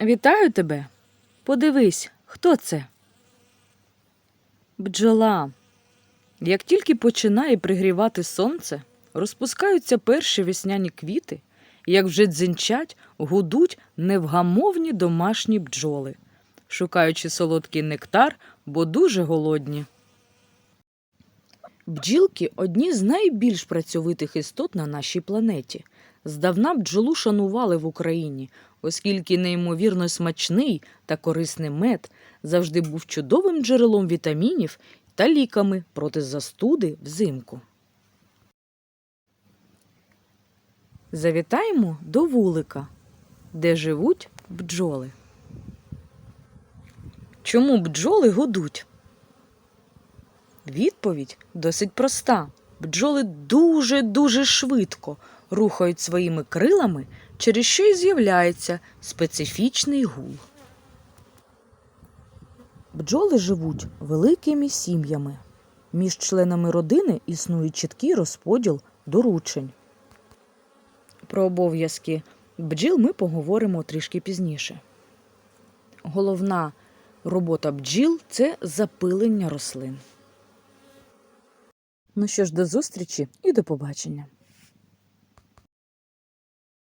Вітаю тебе. Подивись, хто це? Бджола. Як тільки починає пригрівати сонце, розпускаються перші весняні квіти, як вже дзинчать, гудуть невгамовні домашні бджоли, шукаючи солодкий нектар, бо дуже голодні. Бджілки одні з найбільш працьовитих істот на нашій планеті. Здавна бджолу шанували в Україні, оскільки неймовірно смачний та корисний мед завжди був чудовим джерелом вітамінів та ліками проти застуди взимку. Завітаємо до вулика, де живуть бджоли. Чому бджоли гудуть? Відповідь досить проста. Бджоли дуже-дуже швидко рухають своїми крилами, через що й з'являється специфічний гул. Бджоли живуть великими сім'ями. Між членами родини існує чіткий розподіл доручень. Про обов'язки бджіл ми поговоримо трішки пізніше. Головна робота бджіл це запилення рослин. Ну що ж, до зустрічі і до побачення.